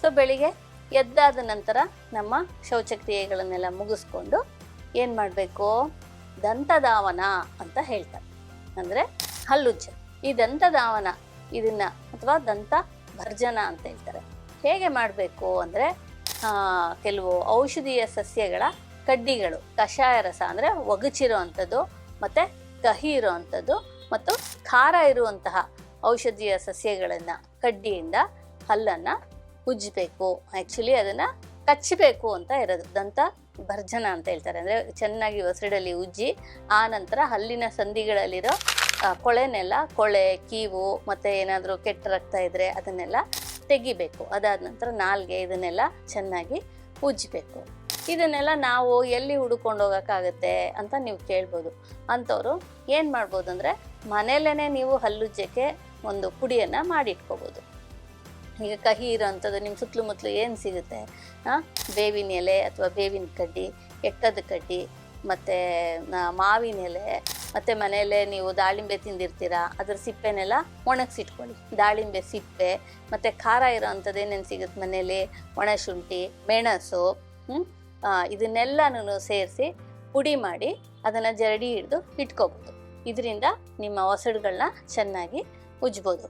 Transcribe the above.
So ಬೆಳಿಗ್ಗೆ ಎದ್ದಾದ ನಂತರ ನಮ್ಮ ಶೌಚಕ್ರಿಯೆಗಳನ್ನೆಲ್ಲ ಮುಗಿಸ್ಕೊಂಡು ಏನು ಮಾಡಬೇಕು? ದಂತಧಾವನ ಅಂತ ಹೇಳ್ತಾರೆ. ಅಂದರೆ ಹಲ್ಲುಜ್ಜ. ಈ ದಂತಧಾವನ ಇದನ್ನು ಅಥವಾ ದಂತ ಭರ್ಜನ ಅಂತ ಹೇಳ್ತಾರೆ. ಹೇಗೆ ಮಾಡಬೇಕು ಅಂದರೆ ಕೆಲವು ಔಷಧೀಯ ಸಸ್ಯಗಳ ಕಡ್ಡಿಗಳು, ಕಷಾಯ ರಸ ಅಂದರೆ ಒಗಚಿರೋ ಅಂಥದ್ದು ಮತ್ತು ಕಹಿ ಇರೋ ಅಂಥದ್ದು ಮತ್ತು ಖಾರ ಇರುವಂತಹ ಔಷಧೀಯ ಸಸ್ಯಗಳನ್ನು ಕಡ್ಡಿಯಿಂದ ಹಲ್ಲನ್ನು ಉಜ್ಜಬೇಕು ಆ್ಯಕ್ಚುಲಿ ಅದನ್ನು ಕಚ್ಚಬೇಕು ಅಂತ ಇರೋದು. ದಂತ ಭರ್ಜನ ಅಂತ ಹೇಳ್ತಾರೆ. ಅಂದರೆ ಚೆನ್ನಾಗಿ ಒಸಡಲ್ಲಿ ಉಜ್ಜಿ, ಆ ನಂತರ ಹಲ್ಲಿನ ಸಂಧಿಗಳಲ್ಲಿರೋ ಕೊಳೆನೆಲ್ಲ, ಕೊಳೆ, ಕೀವು, ಮತ್ತು ಏನಾದರೂ ಕೆಟ್ಟ ರಕ್ತ ಇದ್ದರೆ ಅದನ್ನೆಲ್ಲ ತೆಗಿಬೇಕು. ಅದಾದ ನಂತರ ನಾಲ್ಗೆ ಇದನ್ನೆಲ್ಲ ಚೆನ್ನಾಗಿ ಉಜ್ಜಬೇಕು. ಇದನ್ನೆಲ್ಲ ನಾವು ಎಲ್ಲಿ ಹುಡ್ಕೊಂಡು ಹೋಗೋಕ್ಕಾಗತ್ತೆ ಅಂತ ನೀವು ಕೇಳ್ಬೋದು. ಅಂಥವ್ರು ಏನು ಮಾಡ್ಬೋದು ಅಂದರೆ ಮನೆಯಲ್ಲೇ ನೀವು ಹಲ್ಲುಜ್ಜಕ್ಕೆ ಒಂದು ಪುಡಿಯನ್ನು ಮಾಡಿಟ್ಕೋಬೋದು. ಈಗ ಕಹಿ ಇರೋವಂಥದ್ದು ನಿಮ್ಮ ಸುತ್ತಲೂ ಏನು ಸಿಗುತ್ತೆ? ಹಾಂ ಬೇವಿನ ಎಲೆ ಅಥವಾ ಬೇವಿನ ಕಡ್ಡಿ ಎಟ್ಟದ ಕಡ್ಡಿ, ಮತ್ತು ಮಾವಿನ ಎಲೆ, ಮತ್ತು ಮನೆಯಲ್ಲೇ ನೀವು ದಾಳಿಂಬೆ ತಿಂದಿರ್ತೀರ, ಅದ್ರ ಸಿಪ್ಪೆನೆಲ್ಲ ಒಣಗಿಸಿಟ್ಕೊಳ್ಳಿ. ದಾಳಿಂಬೆ ಸಿಪ್ಪೆ, ಮತ್ತು ಖಾರ ಇರೋ ಅಂಥದ್ದು ಏನೇನು ಸಿಗುತ್ತೆ ಮನೇಲಿ ಒಣಶುಂಠಿ ಮೆಣಸು ಇದನ್ನೆಲ್ಲನೂ ಸೇರಿಸಿ ಪುಡಿ ಮಾಡಿ ಅದನ್ನು ಜರಡಿ ಹಿಡಿದು ಇಟ್ಕೋಬೋದು. ಇದರಿಂದ ನಿಮ್ಮ ಒಸಡುಗಳನ್ನ ಚೆನ್ನಾಗಿ ಉಜ್ಬೋದು.